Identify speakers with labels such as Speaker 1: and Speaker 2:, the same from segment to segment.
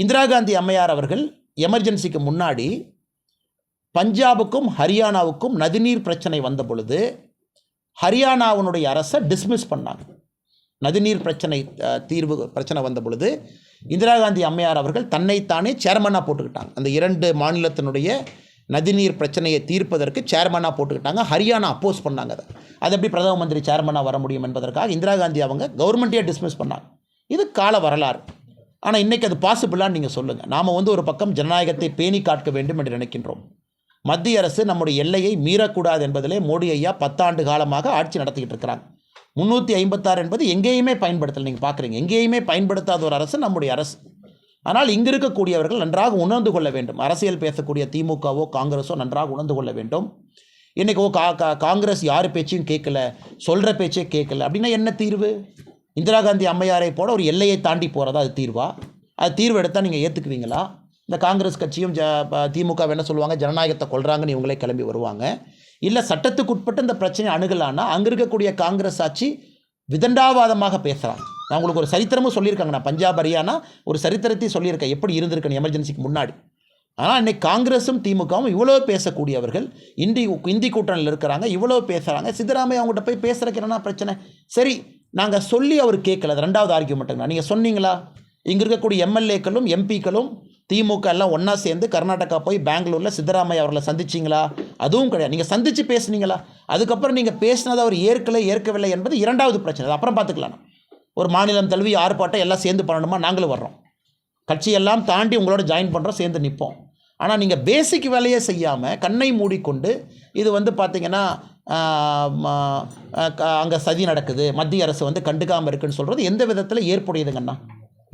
Speaker 1: இந்திரா காந்தி அம்மையார் அவர்கள் எமர்ஜென்சிக்கு முன்னாடி பஞ்சாபுக்கும் ஹரியானாவுக்கும் நதிநீர் பிரச்சனை வந்த பொழுது ஹரியானாவினுடைய அரசை டிஸ்மிஸ் பண்ணாங்க. நதிநீர் பிரச்சனை தீர்வு பிரச்சனை வந்த பொழுது இந்திரா காந்தி அம்மையார் அவர்கள் தன்னைத்தானே சேர்மனாக போட்டுக்கிட்டாங்க. அந்த இரண்டு மாநிலத்தினுடைய நதிநீர் பிரச்சனையை தீர்ப்பதற்கு சேர்மனாக போட்டுக்கிட்டாங்க. ஹரியானா அப்போஸ் பண்ணாங்க அதை. அது எப்படி பிரதம மந்திரி சேர்மனாக வர முடியும் என்பதற்காக இந்திரா காந்தி அவங்க கவர்மெண்ட்டையே டிஸ்மிஸ் பண்ணாங்க. இது கால வரலாறு. ஆனால் இன்றைக்கி அது பாசிபிளான்னு நீங்கள் சொல்லுங்கள் நாம் வந்து ஒரு பக்கம் ஜனநாயகத்தை பேணி காக்க வேண்டும் என்று நினைக்கின்றோம். மத்திய அரசு நம்முடைய எல்லையை மீறக்கூடாது என்பதிலே மோடி ஐயா பத்தாண்டு காலமாக ஆட்சி நடத்திக்கிட்டு இருக்கிறாங்க. முந்நூற்றி ஐம்பத்தாறு என்பது எங்கேயுமே பயன்படுத்தலை. நீங்கள் பார்க்குறீங்க. எங்கேயுமே பயன்படுத்தாத ஒரு அரசு நம்முடைய அரசு. ஆனால் இங்கு இருக்கக்கூடியவர்கள் நன்றாக உணர்ந்து கொள்ள வேண்டும். அரசியல் பேசக்கூடிய திமுகவோ காங்கிரஸோ நன்றாக உணர்ந்து கொள்ள வேண்டும். இன்றைக்கி ஓ கா கா- காங்கிரஸ் யார் பேச்சையும் கேட்கல சொல்கிற பேச்சே கேட்கல. அப்படின்னா என்ன தீர்வு? இந்திரா காந்தி அம்மையாரை போல ஒரு எல்லையை தாண்டி போகிறதா அது தீர்வா? அது தீர்வு எடுத்தால் நீங்கள் ஏற்றுக்குவீங்களா இந்த காங்கிரஸ் கட்சியும் ஜ ப- திமுக என்ன சொல்லுவாங்க? ஜனநாயகத்தை கொள்கிறாங்கன்னு இவங்களே கிளம்பி வருவாங்க. இல்லை சட்டத்துக்குட்பட்டு இந்த பிரச்சனையை அணுகலான்னா அங்கே இருக்கக்கூடிய காங்கிரஸ் ஆட்சி விதண்டாவாதமாக பேசுகிறாங்க நான் உங்களுக்கு ஒரு சரித்திரமும் சொல்லியிருக்காங்க. நான் பஞ்சாப் ஹரியானா ஒரு சரித்திரத்தையும் சொல்லியிருக்கேன். எப்படி இருந்திருக்கணும் எமர்ஜென்சிக்கு முன்னாடி. ஆனால் இன்றைக்கி காங்கிரஸும் திமுகவும் இவ்வளோ பேசக்கூடியவர்கள் இந்தி இந்தி கூட்டணியில் இருக்கிறாங்க இவ்வளோ பேசுகிறாங்க சித்தராமையா அவங்ககிட்ட போய் பேசுகிறக்கு என்னென்னா பிரச்சனை? சரி நாங்கள் சொல்லி அவர் கேட்கல. அது ரெண்டாவது ஆர்கியூமெண்ட்டுங்க நீங்கள் சொன்னீங்களா? இங்கே இருக்கக்கூடிய எம்எல்ஏக்களும் எம்பிக்களும் திமுக எல்லாம் ஒன்றா சேர்ந்து கர்நாடகா போய் பெங்களூரில் சித்தராமையா அவர்களை சந்திச்சிங்களா? அதுவும் கிடையாது. நீங்கள் சந்தித்து பேசுனீங்களா? அதுக்கப்புறம் நீங்கள் பேசினதை அவர் ஏற்கலை ஏற்கவில்லை என்பது இரண்டாவது பிரச்சனை. அது அப்புறம் பார்த்துக்கலாம். ஒரு மாநிலம் தழுவி ஆர்ப்பாட்டம் எல்லாம் சேர்ந்து பண்ணணுமா? நாங்களும் வர்றோம். கட்சியெல்லாம் தாண்டி உங்களோட ஜாயின் பண்ணுறோம் சேர்ந்து நிற்போம் ஆனால் நீங்கள் பேசிக் வேலையே செய்யாமல் கண்ணை மூடிக்கொண்டு இது வந்து பார்த்தீங்கன்னா அங்கே சதி நடக்குது. மத்திய அரசு வந்து கண்டுக்காமல் இருக்குன்னு சொல்கிறது எந்த விதத்தில் ஏற்புடையதுங்கண்ணா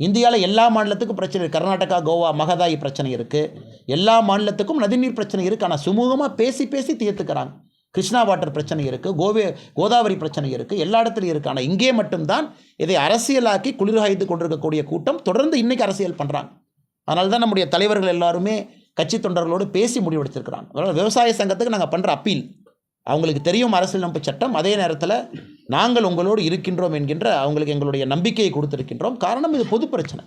Speaker 1: இந்தியாவில் எல்லா மாநிலத்துக்கும் பிரச்சனை இருக்குது கர்நாடகா கோவா மகதாயி பிரச்சனை இருக்குது எல்லா மாநிலத்துக்கும் நதிநீர் பிரச்சனை இருக்குது ஆனால் சுமூகமாக பேசி பேசி தீர்த்துக்கிறாங்க. கிருஷ்ணா வாட்டர் பிரச்சனை இருக்குது கோவே கோதாவரி பிரச்சனை இருக்குது எல்லா இடத்துலையும் இருக்குது ஆனால் இங்கே மட்டும்தான் இதை அரசியலாக்கி குளிர்காய்ந்து கொண்டிருக்கக்கூடிய கூட்டம் தொடர்ந்து இன்றைக்கி அரசியல் பண்ணுறாங்க அதனால தான் நம்முடைய தலைவர்கள் எல்லாருமே கட்சி தொண்டர்களோடு பேசி முடிவெடுத்திருக்கிறாங்க. அதனால் விவசாய சங்கத்துக்கு நாங்கள் பண்ணுற அப்பீல். அவங்களுக்கு தெரியும் அரசியலமைப்பு சட்டம். அதே நேரத்தில் நாங்கள் உங்களோடு இருக்கின்றோம் என்கின்ற அவங்களுக்கு எங்களுடைய நம்பிக்கையை கொடுத்திருக்கின்றோம். காரணம் இது பொது பிரச்சனை.